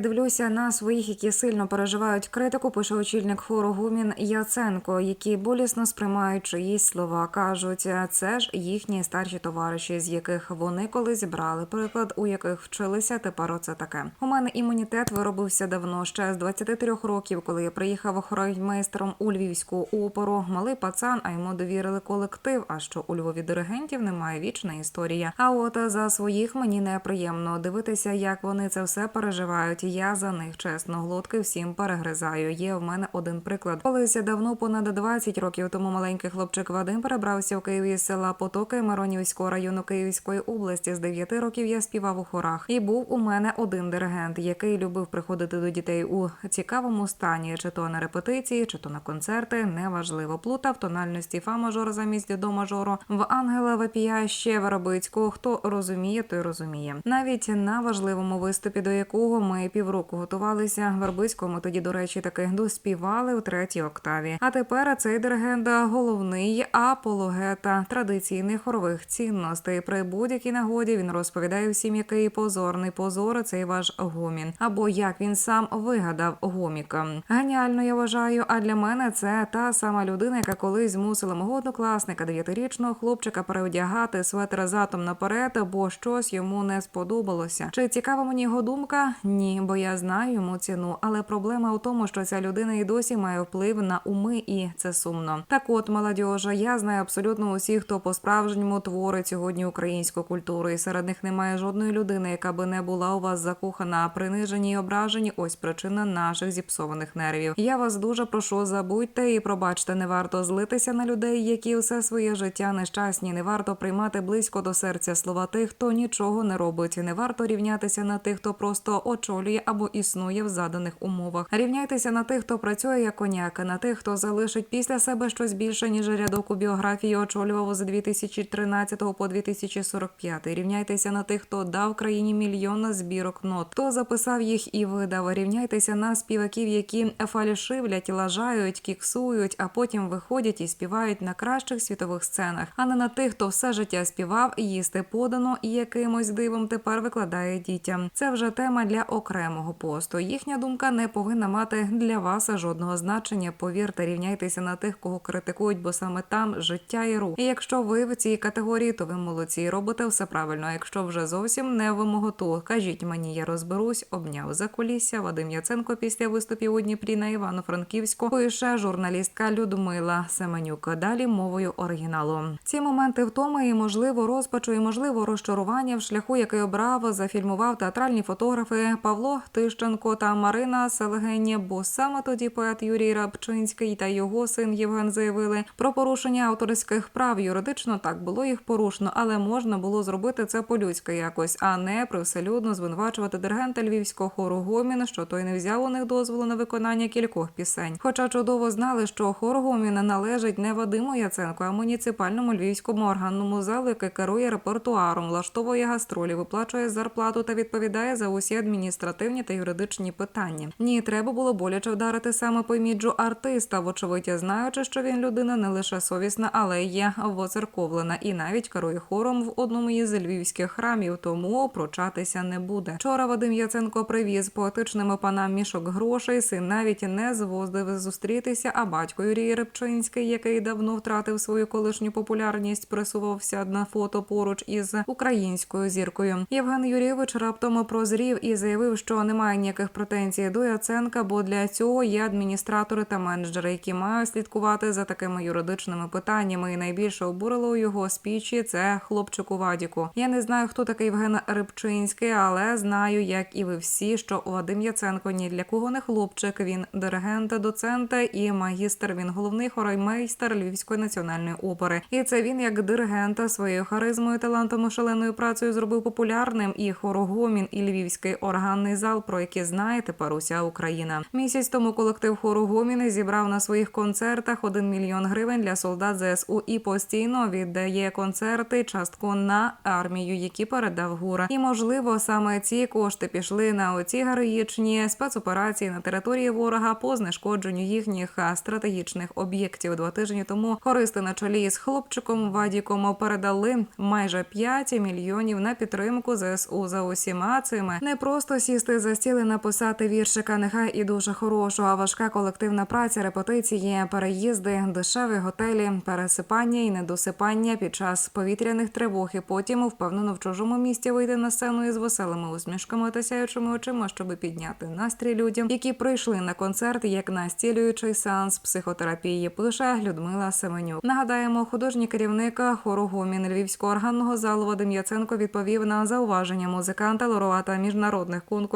Дивлюся на своїх, які сильно переживають критику. Пише очільник хору Гумін Яценко, які болісно сприймають чиїсь слова. кажуть, це ж їхні старші товариші, з яких вони колись брали приклад, у яких вчилися. Тепер оце таке. У мене імунітет виробився давно, ще з 23 років, коли я приїхав хороймейстером у львівську оперу. Малий пацан, а йому довірили колектив. А що у Львові диригентів немає вічна історія. А от за своїх мені неприємно дивитися, як вони це все переживають. Я за них чесно глотки всім перегризаю. Є в мене один приклад. Колись давно, понад 20 років тому, маленький хлопчик Вадим перебрався в Києві з села Потоки Миронівського району Київської області. З 9 років я співав у хорах, і був у мене один диригент, який любив приходити до дітей у цікавому стані, чи то на репетиції, чи то на концерти. Неважливо. Плутав тональності фа мажор замість до мажору. В ангела випія ще Воробицького. Хто розуміє, той розуміє. Навіть на важливому виступі, до якого ми півроку готувалися. Вербицькому тоді, до речі, таки доспівали у третій октаві. А тепер цей диригент головний апологета традиційних хорових цінностей. При будь-якій нагоді він розповідає всім, який позорний позор цей ваш гомін, або як він сам вигадав гоміка. Геніально я вважаю. А для мене це та сама людина, яка колись змусила мого однокласника, дев'ятирічного хлопчика, переодягати светр задом наперед, бо щось йому не сподобалося. Чи цікава мені його думка? Ні, бо я знаю йому ціну. Але проблема у тому, що ця людина і досі має вплив на уми, і це сумно. Так, от молодіжа, я знаю абсолютно усіх, хто по справжньому творить сьогодні українську культуру, і серед них немає жодної людини, яка би не була у вас закохана, принижені і ображені. Ось причина наших зіпсованих нервів. Я вас дуже прошу, забудьте і пробачте, не варто злитися на людей, які все своє життя нещасні. Не варто приймати близько до серця слова тих, хто нічого не робить. Не варто рівнятися на тих, хто просто очолює або існує в заданих умовах. Рівняйтеся на тих, хто працює як коняка, на тих, хто залишить після себе щось більше ніж рядок у біографії очолював з 2013 по 2045. Рівняйтеся на тих, хто дав країні мільйон збірок нот, хто записав їх і видав. Рівняйтеся на співаків, які фальшивлять, лажають, кіксують, а потім виходять і співають на кращих світових сценах, а не на тих, хто все життя співав, їсти подано і якимось дивом тепер викладає дітям. Це вже тема для окремого посту. Їхня думка не повинна мати для вас жодного значення. Повірте, рівняйтеся на тих, кого критикують, бо саме там життя і рух. І якщо ви в цій категорії, то ви молодці, робите все правильно. А якщо вже зовсім не в моготу, кажіть мені, я розберусь. Обняв за кулісся Вадим Яценко після виступів у Дніпрі на Івано-Франківську. Пише журналістка Людмила Семенюк. Далі мовою оригіналу. Ці моменти втоми і можливо розпачу, і можливо розчарування в шляху, який обрав, зафільмував театральні фотографи Павло Тищенко та Марина Селегені. Бо саме тоді поет Юрій Рабчинський та його син Євген заявили про порушення авторських прав. Юридично так було їх порушено, але можна було зробити це по-людськи якось, а не привселюдно звинувачувати диригента львівського хору Гомін, що той не взяв у них дозволу на виконання кількох пісень. Хоча чудово знали, що хор Гоміна належить не Вадиму Яценко, а муніципальному львівському органному залу, який керує репертуаром, влаштовує гастролі, виплачує зарплату та відповідає за усі адміністративні та юридичні питання. Ні, треба було боляче вдарити саме по іміджу артиста, вочевидь, знаючи, що він людина не лише совісна, але й є воцерковлена і навіть керує хором в одному із львівських храмів, тому прочатися не буде. Вчора Вадим Яценко привіз поетичними панам мішок грошей. Син навіть не звоздив зустрітися. А батько Юрій Рибчинський, який давно втратив свою колишню популярність, присувався на фото поруч із українською зіркою. Євген Юрійович раптом прозрів і заявив, що немає ніяких претензій до Яценка, бо для цього є адміністратори та менеджери, які мають слідкувати за такими юридичними питаннями. І найбільше обурило у його спічі це хлопчику Вадіку. Я не знаю, хто такий Євген Рибчинський, але знаю, як і ви всі, що Вадим Яценко ні для кого не хлопчик. Він диригент, доцент і магістр. Він головний хороймейстер Львівської національної опери. І це він як диригент своєю харизмою, талантом і шаленою працею зробив популярним і хорогомін, і львівський органний зал, про який знає тепер уся Україна. Місяць тому колектив хору Гоміни зібрав на своїх концертах 1 мільйон гривень для солдат ЗСУ і постійно віддає концерти частку на армію, які передав гура. І можливо саме ці кошти пішли на оці героїчні спецоперації на території ворога по знешкодженню їхніх стратегічних об'єктів. Два тижні тому хористи на чолі з хлопчиком Вадіком передали майже 5 мільйонів на підтримку ЗСУ за усіма цими не просто сі сісти за стіл написати віршика. Нехай і дуже хорошого, важка колективна праця, репетиції, переїзди, дешеві готелі, пересипання і недосипання під час повітряних тривог. І потім впевнено в чужому місті вийти на сцену із веселими усмішками та сяючими очима, щоб підняти настрій людям, які прийшли на концерт як на стілюючий сеанс психотерапії. Пише Людмила Семенюк. Нагадаємо, художній керівник хору гумін Львівського органного залу Вадим Яценко відповів на зауваження музиканта лауреата міжнародних конкурсів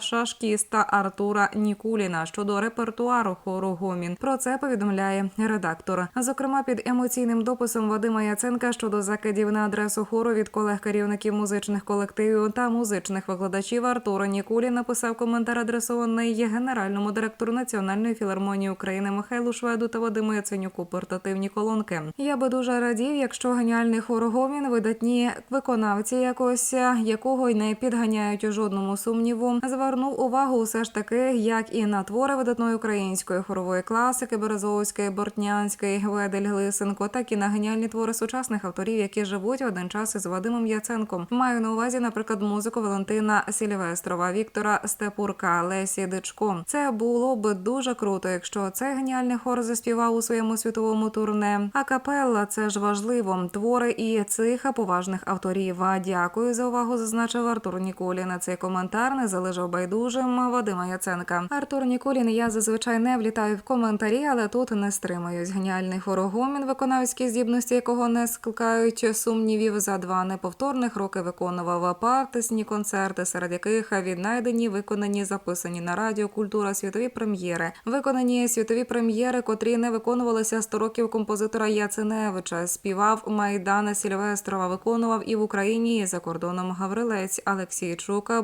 шашкіста Артура Нікуліна щодо репертуару хору гумін. Про це повідомляє редактор. Зокрема, під емоційним дописом Вадима Яценка щодо закидів на адресу хору від колег керівників музичних колективів та музичних викладачів Артура Нікулін написав коментар адресований генеральному директору Національної філармонії України Михайлу Шведу та Вадиму Яценюку портативні колонки. Я би дуже радів, якщо геніальний хор Гомін, видатні виконавці якось якого й не підганяють у жодному сумніву, звернув увагу усе ж таки, як і на твори видатної української хорової класики Березовської, Бортнянської, Ведель Глисенко, так і на геніальні твори сучасних авторів, які живуть один час із Вадимом Яценком. Маю на увазі, наприклад, музику Валентина Сільвестрова, Віктора Степурка, Лесі Дичко. Це було би дуже круто, якщо цей геніальний хор заспівав у своєму світовому турне. А капелла це ж важливо. Твори і цих поважних авторів. Дякую за увагу. Зазначив Артур Ніколін. Цей коментар не залежав байдужим Вадима Яценка. Артур Ніколін. Я зазвичай не влітаю в коментарі, але тут не стримаюсь. Геніальний хорогомін, виконавські здібності, якого не скликають сумнівів за два неповторних роки виконував партисні концерти, серед яких віднайдені, виконані, записані на радіо культура світові прем'єри. Виконані світові прем'єри, котрі не виконувалися 100 років композитора Яценевича. Співав Майдана Сільвестрова, виконував і в Україні, і за кордоном Гаврилець, Алексійчука,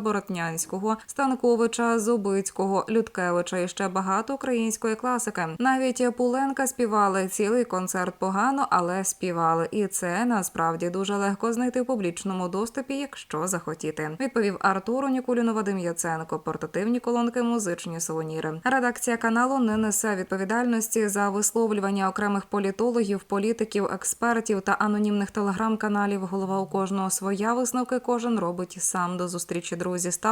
Боротнянського, Станковича, Зубицького, Людкевича і ще багато української класики. Навіть Пуленка співали цілий концерт погано, але співали. І це насправді дуже легко знайти в публічному доступі, якщо захотіти. Відповів Артуру Нікуліну Вадим Яценко. Портативні колонки, музичні сувеніри. Редакція каналу не несе відповідальності за висловлювання окремих політологів, політиків, експертів та анонімних телеграм-каналів. Голова у кожного своя висновки кожен робить сам. До зустрічі, друзі.